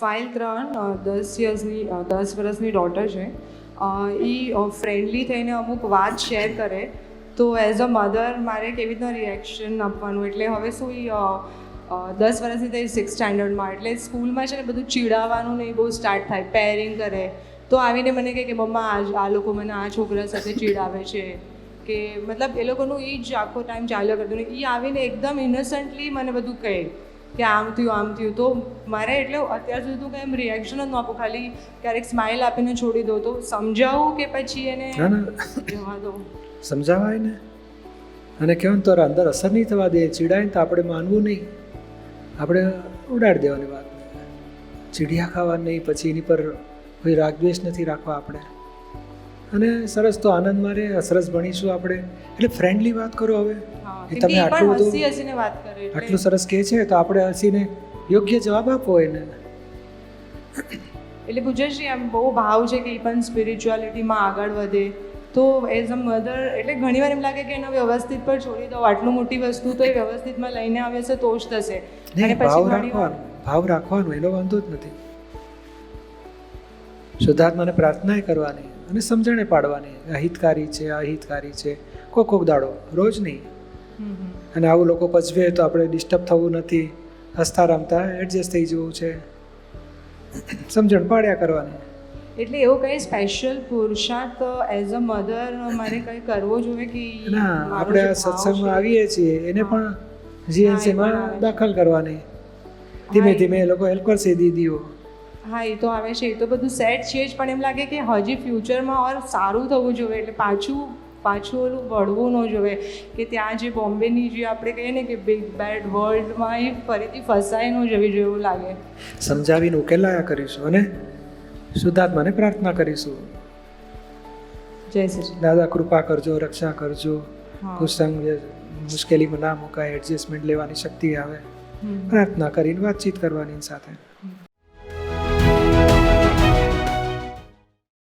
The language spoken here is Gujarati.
ફાઇલ ત્રણ દસ યર્સની દસ વર્ષની ડોટર છે. એ ફ્રેન્ડલી થઈને અમુક વાત શેર કરે તો એઝ અ મધર મારે કેવી રીતના રિએક્શન આપવાનું? એટલે હવે શું અ, દસ વર્ષની થઈ સિક્સ સ્ટાન્ડર્ડમાં એટલે સ્કૂલમાં છે ને બધું ચીડાવવાનું ને એ બહુ સ્ટાર્ટ થાય પેરિંગ કરે. તો આવીને મને કહે કે મમ્મા આ આ લોકો મને આ છોકરા સાથે ચીડાવે છે. કે મતલબ એ લોકોનું એ જ આખો ટાઈમ ચાલ્યા કરતું એ આવીને એકદમ ઇનોસન્ટલી મને બધું કહે. કે આમ થયું આમ થયું. તો મારે એટલે અત્યાર સુધી તો કંઈ એમ રિએક્શન જ ન આપું. ખાલી ક્યારેક સ્માઇલ આપીને છોડી દઉં તો સમજાવું કે પછી એને જવા દઉં? સમજાવાય ને? અને કહેવાય તો અંદર અસર નહીં થવા દે. ચીડાય ને તો આપણે માનવું નહીં. આપણે ઉડાડી દેવાની વાત. ચીડિયા ખાવા નહીં પછી એની પર કોઈ રાગદ્વેષ નથી રાખવા આપણે. અને સરસ તો આનંદમાં રહે સરસ ભણીશું આપણે. એટલે ફ્રેન્ડલી વાત કરો હવે. તમે આટલું બધું હસીને વાત કરે આટલું સરસ કહે છે તો આપણે હસીને યોગ્ય જવાબ આપો એને. એટલે પૂજાશ્રી એમ બહુ ભાવ છે કે એ પણ સ્પિરિચ્યુઆલિટીમાં આગળ વધે. તો એઝ અ મધર એટલે ઘણીવાર એમ લાગે કે એને વ્યવસ્થિત પર છોડી દઉં. આટલું મોટી વસ્તુ તો એ વ્યવસ્થિતમાં લઈને આવે છે તો જ થશે. અને પછી ભાવ રાખવાનો ભાવ રાખવાનો એનો વાંધો જ નથી. શુદ્ધાત્માને પ્રાર્થના કરવાની. અને સમજણે પાડવાની. આ હિતકારી છે આ હિતકારી છે. કોક કોક દાડો રોજ નહીં. અને આવું લોકો પચવે તો આપણે ડિસ્ટર્બ થવું નથી. હસતા રમતા એડજસ્ટ થઈ જવું છે. સમજણ પાડ્યા કરવાની. એટલે એવું કંઈ સ્પેશિયલ પુરુષાર્થ એઝ અ મધર મારે કંઈ કરવો જોઈએ કે ના આપણે સત્સંગમાં આવીએ છીએ. એને પણ જીએનસીમાં. દાખલ કરવાની. ધીમે ધીમે એ લોકો હેલ્પ કરશે દીદીઓ. હા એ તો આવે છે એ તો બધું સેટ છે જ પણ એમ લાગે કે હજી ફ્યુચરમાં ઓર સારું થવું જોઈએ એટલે પાછું પાછું ઓલું વળવું ન જોઈએ કે ત્યાં જે બોમ્બેની જે આપણે કહીએ ને કે બિગ બેડ વર્લ્ડમાં એ ફરીથી ફસાઈ ન જવી જોઈએ એવું લાગે. સમજાવીને ઉકેલાયા કરીશું અને શુદ્ધાત્માને પ્રાર્થના કરીશું. જય શ્રી દાદા કૃપા કરજો રક્ષા કરજો. કુસંગ મુશ્કેલીમાં ના મુકાય એડજસ્ટમેન્ટ લેવાની શક્તિ આવે. પ્રાર્થના કરીને વાતચીત કરવાની સાથે.